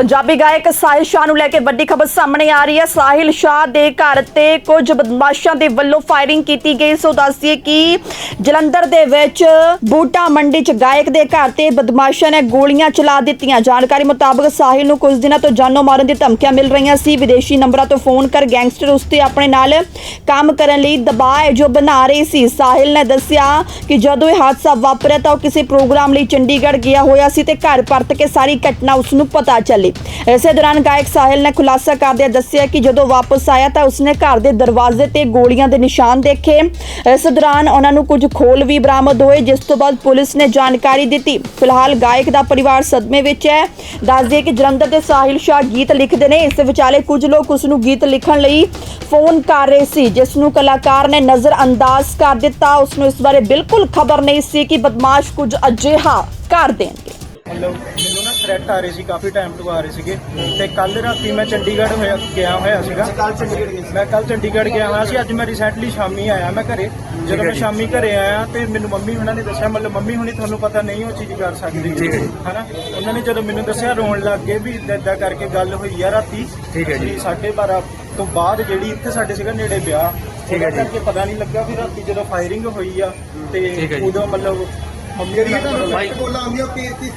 ਪੰਜਾਬੀ ਗਾਇਕ ਸਾਹਿਲ ਸ਼ਾਹ ਨੂੰ ਲੈ ਕੇ ਵੱਡੀ ਖਬਰ ਸਾਹਮਣੇ ਆ ਰਹੀ ਹੈ। ਸਾਹਿਲ ਸ਼ਾਹ ਦੇ ਘਰ ਤੇ ਕੁਝ ਬਦਮਾਸ਼ਾਂ ਦੇ ਵੱਲੋਂ ਫਾਇਰਿੰਗ ਕੀਤੀ ਗਈ। ਸੋ ਦੱਸੀਏ ਕਿ ਜਲੰਧਰ ਦੇ ਵਿੱਚ ਬੂਟਾ ਮੰਡੀ 'ਚ ਗਾਇਕ ਦੇ ਘਰ ਤੇ ਬਦਮਾਸ਼ਾਂ ਨੇ ਗੋਲੀਆਂ ਚਲਾ ਦਿੱਤੀਆਂ। ਜਾਣਕਾਰੀ ਮੁਤਾਬਕ ਸਾਹਿਲ ਨੂੰ ਕੁਝ ਦਿਨਾਂ ਤੋਂ ਜਾਨੋਂ ਮਾਰਨ ਦੀ ਧਮਕੀਆਂ ਮਿਲ ਰਹੀਆਂ ਸੀ। ਵਿਦੇਸ਼ੀ ਨੰਬਰਾਂ ਤੋਂ ਫੋਨ ਕਰ ਗੈਂਗਸਟਰ ਉਸ ਤੇ ਆਪਣੇ ਨਾਲ ਕੰਮ ਕਰਨ ਲਈ ਦਬਾਅ ਜੋ ਬਣਾ ਰਹੀ ਸੀ। ਸਾਹਿਲ ਨੇ ਦੱਸਿਆ ਕਿ ਜਦੋਂ ਇਹ ਹਾਦਸਾ ਵਾਪਰਿਆ ਤਾਂ ਉਹ ਕਿਸੇ ਪ੍ਰੋਗਰਾਮ ਲਈ ਚੰਡੀਗੜ੍ਹ ਗਿਆ ਹੋਇਆ ਸੀ ਤੇ ਘਰ ਪਰਤ ਕੇ ਸਾਰੀ ਘਟਨਾ ਉਸ ਨੂੰ ਪਤਾ ਚੱਲੀ। ਇਸੇ ਦੌਰਾਨ ਗਾਇਕ ਸਾਹਿਲ ਨੇ ਖੁਲਾਸਾ ਕਰਦਿਆਂ ਦੱਸਿਆ ਕਿ ਜਦੋਂ ਵਾਪਸ ਆਇਆ ਤਾਂ ਉਸਨੇ ਘਰ ਦੇ ਦਰਵਾਜ਼ੇ ਤੇ ਗੋਲੀਆਂ ਦੇ ਨਿਸ਼ਾਨ ਦੇਖੇ। ਇਸ ਦੌਰਾਨ ਉਹਨਾਂ ਨੂੰ ਕੁਝ ਖੋਲ ਵੀ ਬਰਾਮਦ ਹੋਏ, ਜਿਸ ਤੋਂ ਬਾਅਦ ਪੁਲਿਸ ਨੇ ਜਾਣਕਾਰੀ ਦਿੱਤੀ। ਫਿਲਹਾਲ ਗਾਇਕ ਦਾ ਪਰਿਵਾਰ ਸਦਮੇ ਵਿੱਚ ਹੈ। ਦੱਸ ਦਈਏ ਕਿ ਜਲੰਧਰ ਦੇ ਸਾਹਿਲ ਸ਼ਾਹ ਗੀਤ ਲਿਖਦੇ ਨੇ। ਇਸ ਵਿਚਾਲੇ ਕੁਝ ਲੋਕ ਉਸ ਨੂੰ ਗੀਤ ਲਿਖਣ ਲਈ ਫੋਨ ਕਰ ਰਹੇ ਸੀ, ਜਿਸ ਨੂੰ ਕਲਾਕਾਰ ਨੇ ਨਜ਼ਰ ਅੰਦਾਜ਼ ਕਰ ਦਿੱਤਾ। ਉਸ ਨੂੰ ਇਸ ਬਾਰੇ ਬਿਲਕੁਲ ਖਬਰ ਨਹੀਂ ਸੀ ਕਿ ਬਦਮਾਸ਼ ਕੁਝ ਅਜਿਹਾ ਕਰ ਦੇਣਗੇ। ਮਤਲਬ ਮੈਨੂੰ ਨਾ ਥ੍ਰੈਟ ਆ ਰਹੇ ਸੀ ਕਾਫੀ ਟਾਈਮ ਤੋਂ ਆ ਰਹੇ ਸੀਗੇ। ਤੇ ਕੱਲ ਰਾਤੀ ਮੈਂ ਚੰਡੀਗੜ੍ਹ ਹੋਇਆ ਗਿਆ ਹੋਇਆ ਸੀਗਾ। ਕੱਲ ਚੰਡੀਗੜ੍ਹ ਗਿਆ ਮੈਂ ਕੱਲ ਚੰਡੀਗੜ੍ਹ ਗਿਆ ਹੋਇਆ ਸੀ ਅੱਜ ਮੈਂ ਰੀਸੈਂਟਲੀ ਸ਼ਾਮੀ ਆਇਆ ਮੈਂ ਘਰੇ। ਜਦੋਂ ਮੈਂ ਸ਼ਾਮੀ ਘਰੇ ਆਇਆ ਤੇ ਮੈਨੂੰ ਮੰਮੀ ਹੁਣਾਂ ਨੇ ਦੱਸਿਆ ਮਤਲਬ ਮੰਮੀ ਹੁਣੀ ਤੁਹਾਨੂੰ ਪਤਾ ਨਹੀਂ ਉਹ ਚੀਜ਼ ਕਰ ਸਕਦੀ। ਹਨਾ? ਉਹਨਾਂ ਨੇ ਜਦੋਂ ਮੈਨੂੰ ਦੱਸਿਆ ਰੋਣ ਲੱਗ ਗਏ ਵੀ ਏਦਾਂ ਏਦਾਂ ਕਰਕੇ ਗੱਲ ਹੋਈ ਆ ਰਾਤੀ। ਠੀਕ ਹੈ ਜੀ। 12:30 ਤੋਂ ਬਾਅਦ ਜਿਹੜੀ ਇੱਥੇ ਸਾਡੇ ਸੀਗਾ ਨੇੜੇ ਵਿਆਹ ਠੀਕ ਹੈ ਜੀ। ਕਰਕੇ ਪਤਾ ਨਹੀਂ ਲੱਗਾ ਵੀ ਰਾਤੀ ਜਦੋਂ ਫਾਇਰਿੰਗ ਹੋਈ ਆ ਤੇ। ਉਦੋਂ ਮਤਲਬ ਮੰਮੀ ਫਾਈਟ ਬੋਲਾਂ ਆਉਂਦੀ ਆ ਕਿ ਕਿ